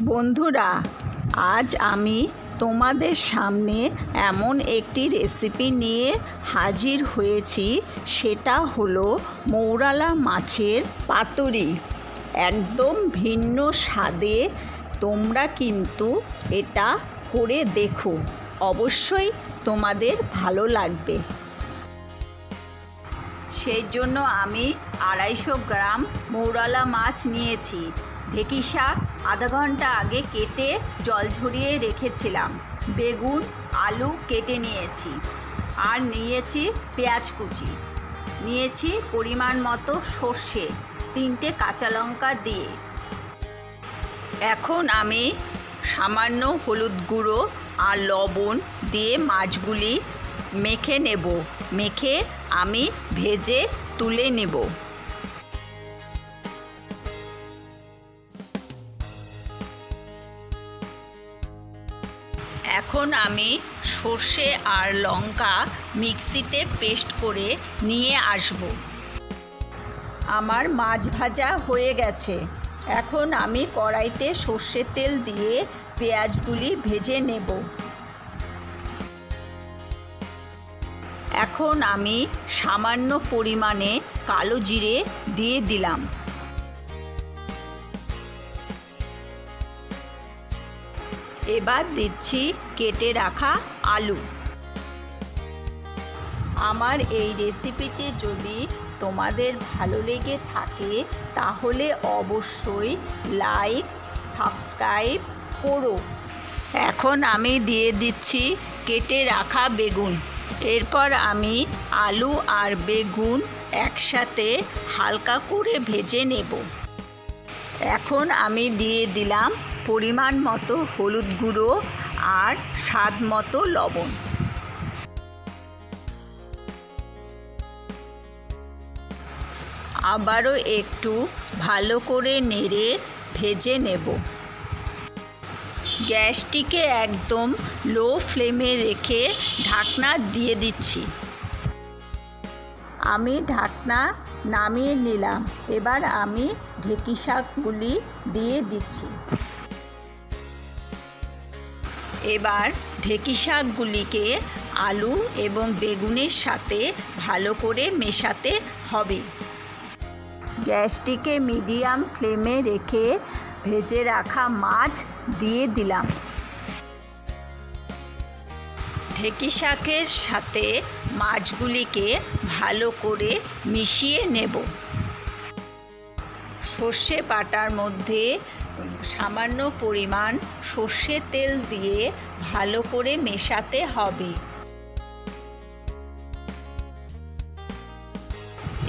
বন্ধুরা, আজ আমি তোমাদের সামনে এমন একটি রেসিপি নিয়ে হাজির হয়েছি। সেটা হলো মৌরালা মাছের পাতুরি। একদম ভিন্ন স্বাদে তোমরা কিন্তু এটা করে দেখো। অবশ্যই তোমাদের ভালো লাগবে। সেই জন্য আমি আড়াইশো গ্রাম মৌরালা মাছ নিয়েছি। ঢেঁকি শাক আধা ঘণ্টা আগে কেটে জল ঝরিয়ে রেখেছিলাম। বেগুন, আলু কেটে নিয়েছি। আর নিয়েছি পেঁয়াজ কুচি। নিয়েছি পরিমাণ মতো সর্ষে, তিনটে কাঁচা লঙ্কা দিয়ে। এখন আমি সামান্য হলুদ গুঁড়ো আর লবণ দিয়ে মাছগুলি মেখে নেব। মেখে আমি ভেজে তুলে নেব। এখন আমি সর্ষে আর লঙ্কা মিক্সিতে পেস্ট করে নিয়ে আসব। আমার মাছ ভাজা হয়ে গেছে। এখন আমি কড়াইতে সর্ষের তেল দিয়ে পেঁয়াজগুলি ভেজে নেব। এখন আমি সামান্য পরিমাণে কালো জিরে দিয়ে দিলাম। এবার দিচ্ছি কেটে রাখা আলু। আমার এই রেসিপিটি যদি তোমাদের ভালো লেগে থাকে, তাহলে অবশ্যই লাইক, সাবস্ক্রাইব করো। এখন আমি দিয়ে দিচ্ছি কেটে রাখা বেগুন। এরপর আমি আলু আর বেগুন একসাথে হালকা করে ভেজে নেব। এখন আমি দিয়ে দিলাম পরিমাণ মতো হলুদ গুঁড়ো আর স্বাদ মতো লবণ। আবারও একটু ভালো করে নেড়ে ভেজে নেব। গ্যাসটিকে একদম লো ফ্লেমে রেখে ঢাকনা দিয়ে দিচ্ছি। আমি ঢাকনা নামিয়ে নিলাম। এবার আমি ঢেঁকি শাকগুলি দিয়ে দিচ্ছি। এবার ঢেঁকি শাকগুলিকে আলু এবং বেগুনের সাথে ভালো করে মেশাতে হবে। গ্যাসটিকে মিডিয়াম ফ্লেমে রেখে ভেজে রাখা মাছ দিয়ে দিলাম। ঢেঁকি শাকের সাথে মাছগুলিকে ভালো করে মিশিয়ে নেব। সর্ষে বাটার মধ্যে সামান্য পরিমাণ সর্ষের তেল দিয়ে ভালো করে মেশাতে হবে।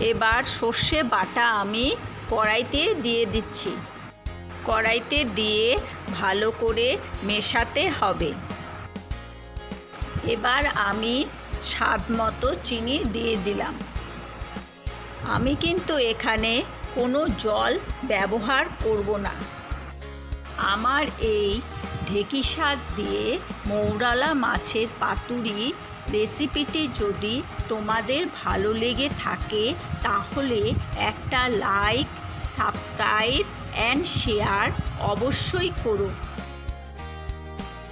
এবার সর্ষে বাটা আমি কড়াইতে দিয়ে দিচ্ছি। কড়াইতে দিয়ে ভালো করে মেশাতে হবে। এবার আমি স্বাদ মতো চিনি দিয়ে দিলাম। আমি কিন্তু এখানে কোনো জল ব্যবহার করব না। আমার এই ঢেঁকি শাক দিয়ে মৌরালা মাছের পাতুরি রেসিপিটি যদি তোমাদের ভালো লেগে থাকে তাহলে একটা লাইক সাবস্ক্রাইব অ্যান্ড শেয়ার অবশ্যই করো।